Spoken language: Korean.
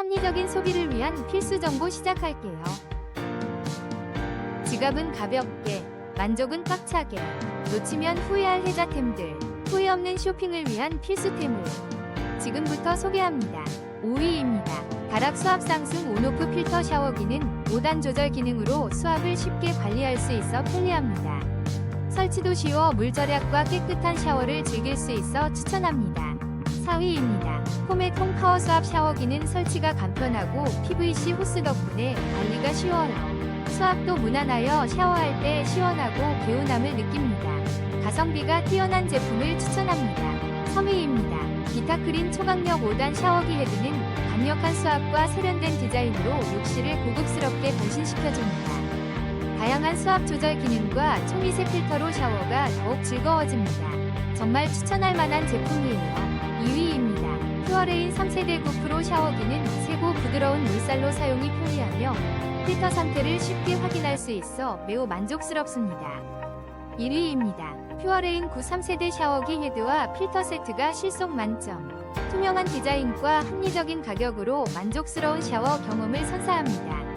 합리적인 소비를 위한 필수 정보 시작할게요. 지갑은 가볍게, 만족은 꽉차게, 놓치면 후회할 혜자템들, 후회 없는 쇼핑을 위한 필수템을 지금부터 소개합니다. 5위입니다. 가락 수압 상승 온오프 필터 샤워기는 5단 조절 기능으로 수압을 쉽게 관리할 수 있어 편리합니다. 설치도 쉬워 물 절약과 깨끗한 샤워를 즐길 수 있어 추천합니다. 4위입니다. 홈의통 파워 수압 샤워기는 설치가 간편하고 PVC 호스 덕분에 관리가 쉬워요. 수압도 무난하여 샤워할 때 시원하고 개운함을 느낍니다. 가성비가 뛰어난 제품을 추천합니다. 3위입니다. 기타크린 초강력 5단 샤워기 헤드는 강력한 수압과 세련된 디자인으로 욕실을 고급스럽게 변신시켜줍니다. 다양한 수압 조절 기능과 초미세 필터로 샤워가 더욱 즐거워집니다. 정말 추천할 만한 제품이에요. 2위입니다. 퓨어레인 3세대 9프로 샤워기는 세고 부드러운 물살로 사용이 편리하며 필터 상태를 쉽게 확인할 수 있어 매우 만족스럽습니다. 1위입니다. 퓨어레인 9 3세대 샤워기 헤드와 필터 세트가 실속 만점. 투명한 디자인과 합리적인 가격으로 만족스러운 샤워 경험을 선사합니다.